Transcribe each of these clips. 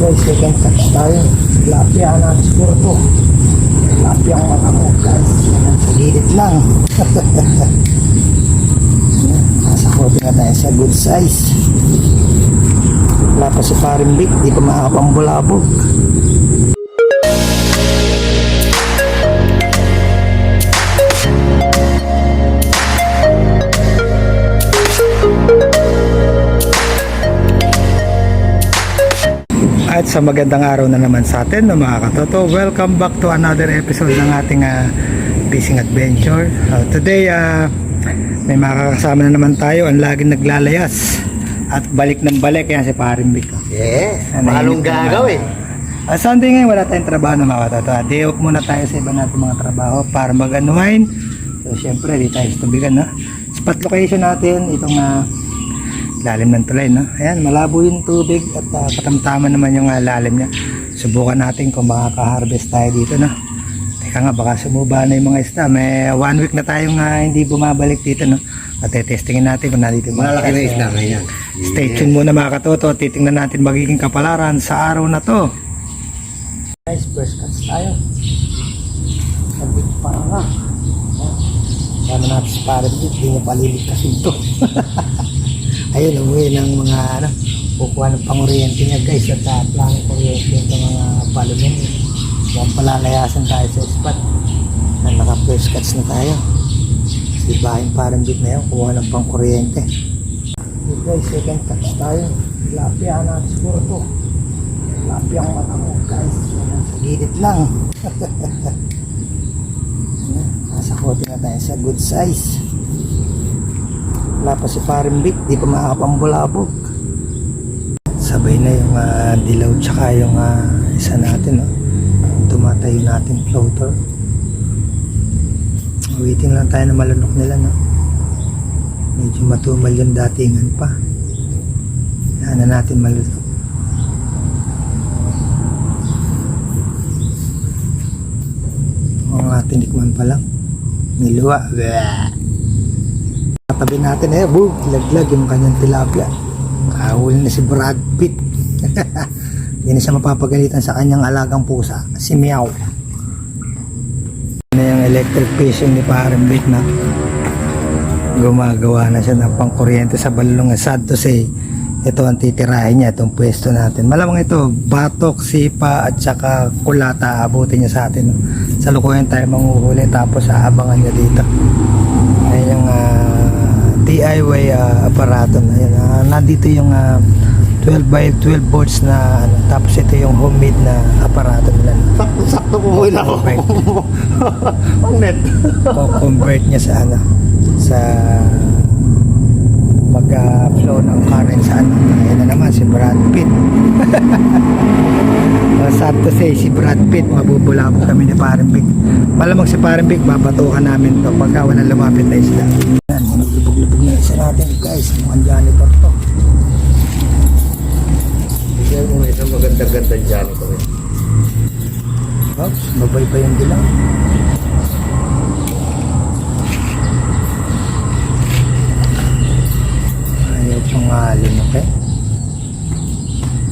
guys, second touch tayo. Tilapia na siguro to. Tilapia ang mata mo guys. Yan, Sa gilid lang. Nasa kote na tayo sa good size. Wala pa si paring Vic, di pa makakapambulabog. At sa magandang araw na naman sa atin na mga katoto, welcome back to another episode ng ating uh, fishing adventure. Uh, today, uh, may makakasama na naman tayo ang laging naglalayas at balik ng balik yan si Paring Vic. Yes, Ano, na gagaw eh. Ah, Sunday ngayon wala tayong trabaho na mga katoto. Day off muna tayo sa iba natin mga trabaho para mag-unwind. So syempre, di tayo sa tubigan. No? Spot location natin, itong uh, lalim ng tulay. No? Ayan, malabo yung tubig at uh, katamtaman naman yung uh, lalim niya. Subukan natin kung makaka-harvest tayo dito. No? Teka nga, baka sumuba na yung mga isda. May one week na tayong uh, hindi bumabalik dito. No? At testingin natin kung nandito Malalaki na isda. ngayon. Stay tuned muna mga katoto. Titingnan natin magiging kapalaran sa araw na to. Guys, first cuts tayo. Sabit pa nga. Sana natin sa parang hindi niya paliligtasin ito. Ayun, umuwi ng mga ano, kukuha ng panguryente niya guys at uh, plano kuryente ng mga palumin. Huwag palalayasan tayo sa spot. Na naka first cuts na tayo. Si bahin parang bit na yun, kuha ng pangkuryente. Okay guys, second touch tayo. Tilapia na siguro to. Tilapia ang mata mo guys. Sa gilid lang. Nasa kote na tayo sa good size. Wala pa si Paring Vic, di pa makakapambulabog. Sabay na yung ah, dilaw tsaka yung ah, isa natin. No? Tumatayo natin floater. Waiting lang tayo na malunok nila. No? medyo matumal yung datingan pa na natin maluto o nga tinikman pa lang niluwa katabi natin eh bug laglag yung kanyang tilapia. Kahuli na si Brad Pitt. Hindi na siya mapapagalitan sa kanyang alagang pusa si Meow. Na yung electric fishing ni Parang Vic na gumagawa na siya ng pangkuryente sa balong sad to say ito ang titirahin niya itong pwesto natin. Malamang ito batok, sipa at saka kulata abutin niya sa atin sa lukuyan tayo manguhuli tapos aabangan niya dito. Ayan yung ah, DIY ah, aparato na yan Ah, nandito yung ah, 12 by 12 volts na ano, tapos ito yung homemade na aparato nila. Sakto-sakto pumuwi na ako. Ang net. convert niya sa ano sa mag-flow ng current sa ano ayun na naman si Brad Pitt. Uh, sad to say si Brad Pitt mabubulabog kami ni Parang Big malamang si Parang Big babatukan namin to pagka walang lumapit na isla yan lubog-lubog na isa natin guys mukhang janitor to. Bigyan mo isang maganda-ganda ko eh. Oops, babay pa yung dilaw ayaw pang alinok eh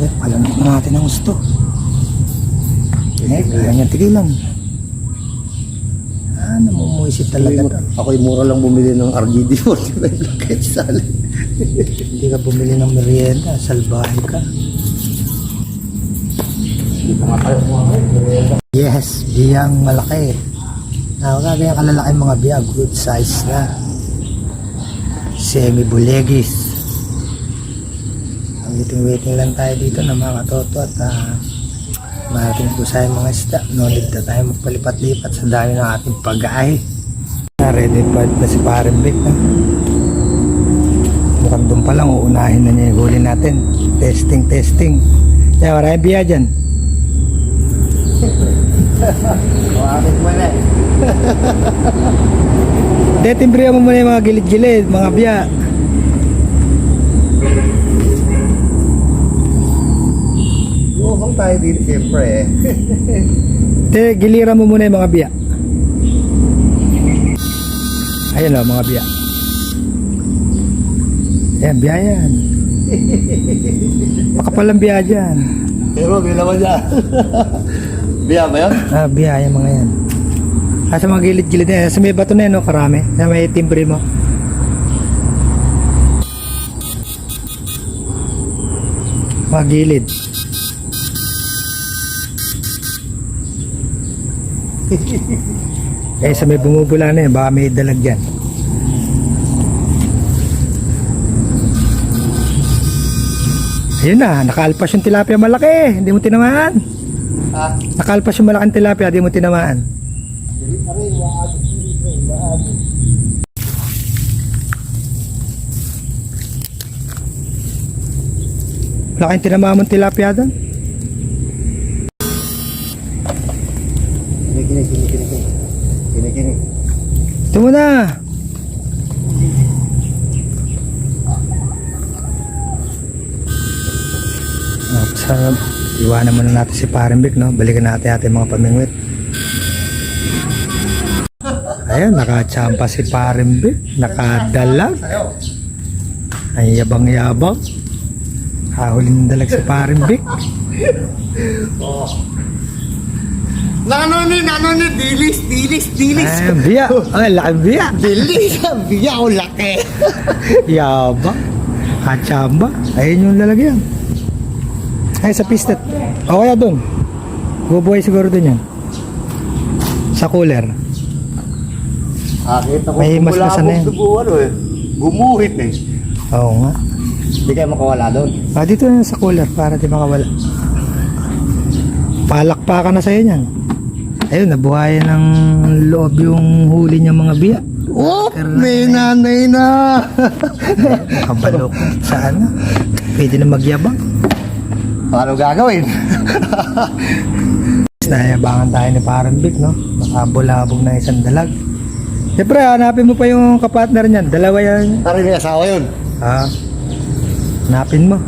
na natin ang gusto. Eh kaya niya tigilan ah namumuisip talaga to Ako'y mura lang bumili ng RGD 45 lang kahit sali. hindi ka bumili ng merienda salbahe ka. Yes, biyang malaki. Ah, wala ganyan kalalaki mga biya, good size na. Semi-bulegis. Waiting-waiting lang tayo dito na mga katoto at uh, marating po sa mga isda. No need na tayo magpalipat-lipat sa dami ng ating pag-aay. Ready pa na si Parang Vic. No? Mukhang doon pa lang, uunahin na niya yung huli natin. Testing, testing. Kaya maraming biya dyan. Kumain mo na eh. Hindi, timbrihan mo muna yung mga gilid-gilid, mga biya. Luhong tayo dito siyempre eh. Hindi, giliran mo muna yung mga biya. Ayan o, mga biya. Ayan, biya yan. Makapalang biya dyan. Pero may naman yan. Biya ba yun? Ah, biyaya mga yan. Ah, sa mga gilid-gilid na yan. Sa may bato na yan, no, karami. Sa may timbre mo. Mga gilid. eh, sa may bumubula na yan, baka may dalag dyan. Ayun na, nakaalpas yung tilapia malaki. Hindi mo tinamaan. Ha? Nakalpas yung malaking tilapia, di mo tinamaan. Wala kayong tinamaan mong tilapia doon? Ito mo na! Ah, sa iwanan muna natin si Parembik, no? Balikan natin ating mga pamingwit. Ayun, nakachampa si Parembik. Nakadalag. Ay, yabang-yabang. Hahulin dalag si Parembik. Nano ni, nano ni, dilis, dilis, dilis. Ay, biya. Ang laki biya. Dilis, biya ko laki. Yabang. Kachamba. Ayun yung lalagyan. Ay, sa pistet. O kaya doon. Bubuhay siguro doon yan. Sa cooler. Akit ako May mas masan na yan. Dugo, ano eh. Gumuhit eh. Oo nga. Hindi kayo makawala doon. Ah, dito na sa cooler para di makawala. Palakpakan na sa'yo niyan. Ayun, nabuhayan ng loob yung huli niya mga biya. Oh, may nanay na. Kabalo sa ano. Pwede na magyabang. Paano gagawin? Nayabangan tayo ni Parang Vic, no? Nakabulabog na isang dalag. Siyempre, hanapin mo pa yung kapatner niyan. Dalawa yan. Tari may asawa yun. Ah, hanapin mo.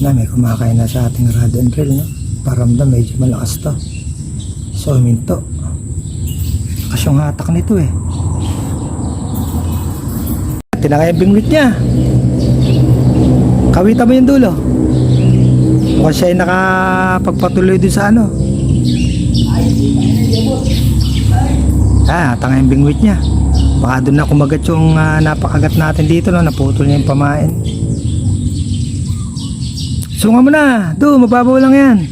Na, may kumakain na sa ating rod and reel, no? Paramdam, medyo malakas to. So, minto. Lakas yung hatak nito, eh. Tinakay yung bingwit niya. Kawita mo yung dulo. Mukhang siya ay nakapagpatuloy dun sa ano. Ah, tanga yung bingwit niya. Baka doon na kumagat yung ah, napakagat natin dito, no? Naputol niya yung pamain. Sunga mo na! Do, mababaw lang yan.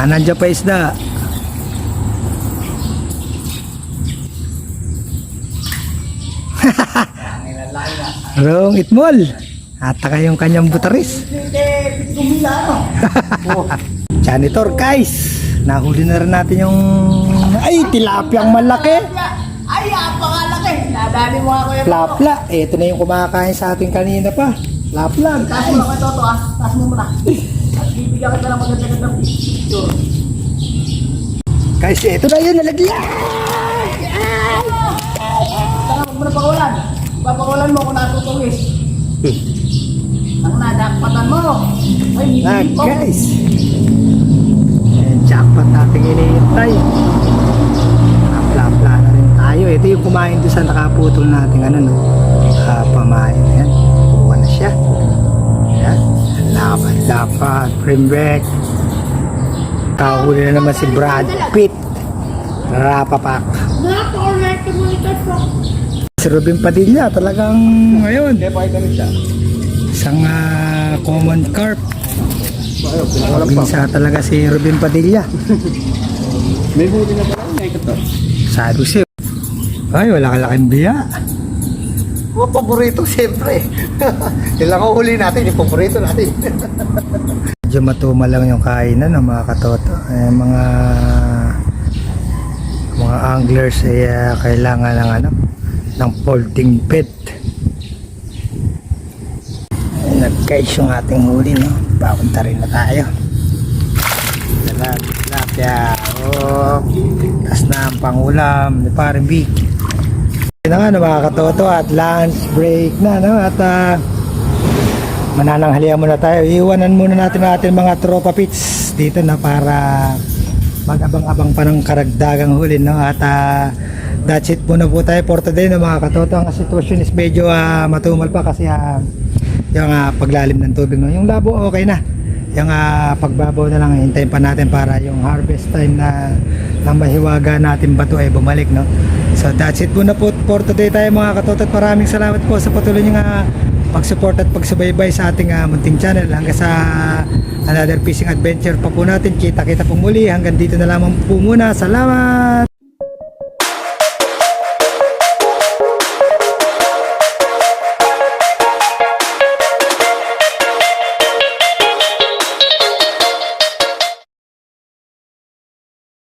Ah, nandiyan pa isda. Rong itmol. Ataka yung kanyang butaris. Janitor guys. Nahuli na rin natin yung ay tilapiyang malaki. Nadali mo ako yung Plapla. Ito na yung kumakain sa atin kanina pa. Plapla. Taas mo Toto ah. Taas mo muna. At bibigyan kita ng maganda-gandang picture. Guys, ito na yun nalagyan. Tara, huwag mo na pakawalan. Papakawalan mo kung natutungis. Ang nadakpatan mo. Ay, Ah, guys. Eh, jackpot natin hinihintay. Plapla na rin tayo. Ito yung kumain doon sa nakaputol natin ano no. Ah, pamain. Yan. Kuha na siya. Yan. Lapat, lapat. Primbeck. Kahuli na naman si Brad Pitt. Rapapak. Si Ruben Padilla talagang ngayon. Isang ah, common carp. Bisa talaga si Ruben Padilla. May huli na pala. May ito. Sabi siya. Ay, wala ka laking biya. Oh, paborito siyempre. Ilang huli natin, yung paborito natin. Medyo matuma lang yung kainan ng mga katoto. Eh, mga mga anglers ay ah, kailangan ng ano, ng folding bed. Nag-guys yung ating huli, no? Papunta rin na tayo. Tilapia. Oh, tas na ang pangulam ni Paring Big. Yun nga, no, mga katoto, at lunch break na, no? At ah, manananghalian muna tayo. Iwanan muna natin ang ating mga tropa pits dito na para magabang-abang pa ng karagdagang huli no at ah, that's it muna po tayo for today no mga katoto ang sitwasyon is medyo ah, matumal pa kasi ah, yung ah, paglalim ng tubig no yung labo okay na yung ah, pagbabaw na lang hintayin pa natin para yung harvest time na ng mahiwaga natin bato ay bumalik no so that's it muna po for today tayo mga katoto at maraming salamat po sa patuloy nyo nga pag-support at pagsubaybay sa ating ah, munting channel. Hanggang sa another fishing adventure pa po natin. Kita-kita po muli. Hanggang dito na lamang po muna. Salamat